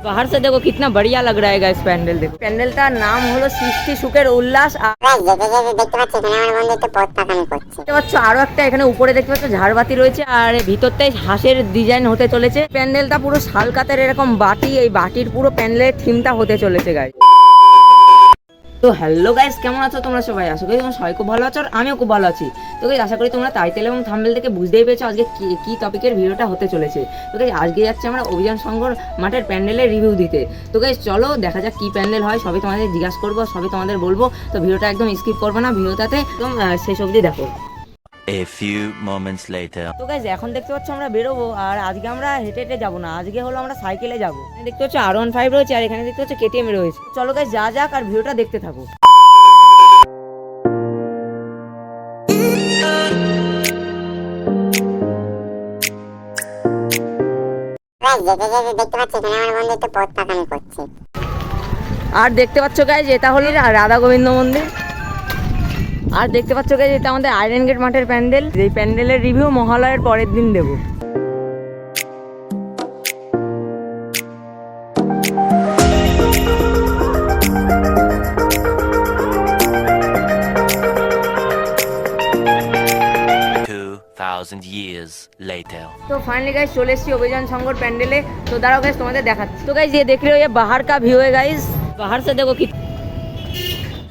बाहर से देखो कितना बढ़िया लग रहा है गाइस पैंडल देखो প্যান্ডেলটার নাম হলো সৃষ্টি সুখের উল্লাস আর গাইস যেতে যেতে দেখতে পাচ্ছি এখানে আমার বন্ধু একটু পথ পাকামি করছে দেখতে পাচ্ছ আরো একটা এখানে উপরে দেখতে পাচ্ছ ঝাড়বাতি রয়েছে আর ভিতরটাই হাঁসের ডিজাইন হতে চলেছে প্যান্ডেলটা পুরো শালকাতের এরকম বাটি এই বাটির পুরো প্যান্ডেলের থিমটা হতে চলেছে গাইস তো হ্যালো গাইস কেমন আছো তোমরা সবাই? আশা করি তোমরা সবাই খুব ভালো আছো আর আমিও খুব ভালো আছি। তো গাইস আশা করি তোমরা টাইটেল এবং থাম্বেল থেকে বুঝতেই পেরেছ আজকে কি টপিকের ভিডিওটা হতে চলেছে। তো গাইস আজকে যাচ্ছি আমরা অভিযান সংঘর মাঠের প্যান্ডেলের রিভিউ দিতে। তো গাইস চলো দেখা যাক কি প্যান্ডেল হয়, সবই তোমাদের জিজ্ঞাসা করব, সবই তোমাদের বলব। তো ভিডিওটা একদম স্কিপ করবে না, ভিডিওটাতে একদম শেষ অবধি দেখো। A few moments later. তো গাইজ এখন দেখতে পাচ্ছ আমরা বেরোবো আর আজকে আমরা হেঁটে হেঁটে যাব না। আজকে হলো আমরা সাইকেলে যাব। দেখতে পাচ্ছ আর ওয়ান ফাইভ রয়েছে আর এখানে দেখতে পাচ্ছ কেটিএম রয়েছে। চলো গাইজ যা যাক আর ভিডিওটা দেখতে থাকো। যেতে যেতে দেখতে পাচ্ছি এখানে আমার বন্ধু একটু পথ পাকামি করছে। আর দেখতে পাচ্ছ গাইজ এটা হলো রাধা গোবিন্দ মন্দির। আর দেখতে পাচ্ছ গাইজ এটা আমাদের আয়রন গেট মাঠের প্যান্ডেল এই প্যান্ডেলের রিভিউ মহালয়ের পরের দিন দেবো Two thousand years later. তো ফাইনালি গাইজ চলে এসেছি অভিযান সংঘর প্যান্ডেলে তো দাঁড়াও গাইজ তোমাদের দেখাচ্ছি তো গাইজ ये देख रहे हो ये बाहर का व्यू है गाइस बाहर से देखो কি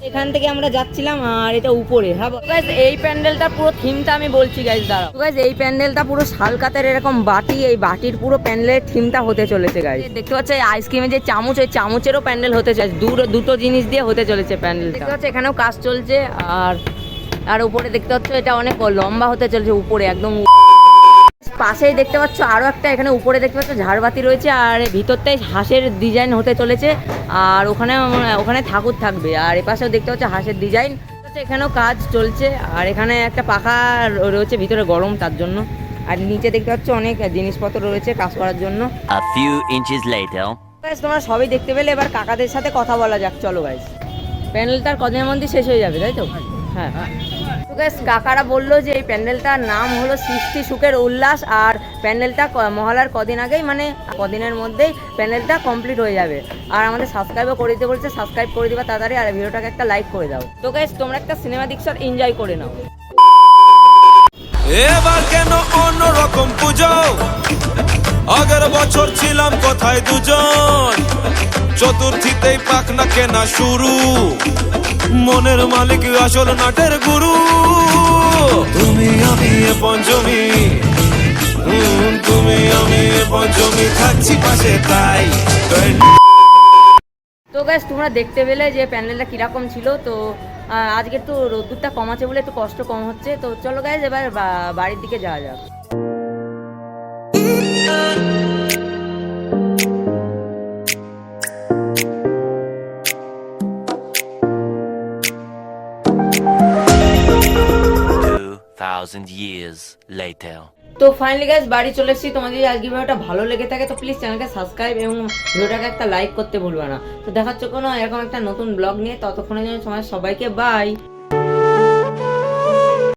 এখান থেকে আমরা যাচ্ছিলাম আর এটা উপরে হ্যাঁ গাইজ এই প্যান্ডেলটা পুরো থিমটা আমি বলছি গাইজ দাঁড়াও। গাইজ এই প্যান্ডেলটা পুরো শালকাতের এরকম বাটি এই বাটির পুরো প্যান্ডেলের থিমটা হতে চলেছে গাইজ দেখতে পাচ্ছ এই আইসক্রিমের যে চামচ ওই চামচেরও প্যান্ডেল হতে চলেছে দুটো দুটো জিনিস দিয়ে হতে চলেছে প্যান্ডেল দেখতে পাচ্ছ এখানেও কাজ চলছে আর আর উপরে দেখতে পাচ্ছ এটা অনেক লম্বা হতে চলেছে উপরে একদম পাশেই দেখতে পাচ্ছ আরও একটা এখানে উপরে দেখতে পাচ্ছ ঝাড়বাতি রয়েছে আর ভিতরটাই হাঁসের ডিজাইন হতে চলেছে আর ওখানে ওখানে ঠাকুর থাকবে আর এপাশেও দেখতে পাচ্ছ হাঁসের ডিজাইন এখানেও কাজ চলছে আর এখানে একটা পাখা রয়েছে ভিতরে গরম তার জন্য। আর নিচে দেখতে পাচ্ছ অনেক জিনিসপত্র রয়েছে কাজ করার জন্য। তোমরা সবই দেখতে পেলে এবার কাকাদের সাথে কথা বলা যাক চলো গাইস প্যান্ডেলটার কদিনের মধ্যে শেষ হয়ে যাবে তাই তো? হ্যাঁ। তো কাকারা বলল যে এই প্যান্ডেলটার নাম হলো সৃষ্টি সুখের উল্লাস আর প্যান্ডেলটা মহলার কদিন আগেই মানে কদিনের মধ্যেই প্যান্ডেলটা কমপ্লিট হয়ে যাবে। আর আমাদের সাবস্ক্রাইবও করে দিতে বলছে সাবস্ক্রাইব করে দিবা তাড়াতাড়ি আর ভিডিওটাকে একটা লাইক করে দাও। তো গাইস তোমরা একটা সিনেমা দীক্ষার এনজয় করে নাও। এবার কেন অন্যরকম পুজো? আগের বছর ছিলাম কোথায় দুজন? চতুর্থীতেই পাখনা কেনা শুরু। মনের মালিক আসল নাটের গুরু। তুমি আমি পঞ্চমী। তুমি আমি পঞ্চমী, থাকছি পাশে তাই। তো গাইস তোমরা দেখতে পেলে যে প্যান্ডেলটা কীরকম ছিল। তো আজকে একটু রোদ্দুরটা কম আছে বলে একটু কষ্ট কম হচ্ছে। তো চলো গাইস এবার বাড়ির দিকে যাওয়া যাক। 2000 years later. তো ফাইনালি গাইস বাড়ি চলে এসেছি। তোমাদের যদি আজকে ভিডিওটা ভালো লেগে থাকে, তো প্লিজ চ্যানেলকে সাবস্ক্রাইব এবং ভিডিওটাকে একটা লাইক করতে ভুলবে না। তো দেখাচ্ছ কোনো এরকম একটা নতুন ব্লগ নিয়ে। ততক্ষণের জন্য সময় সবাইকে বাই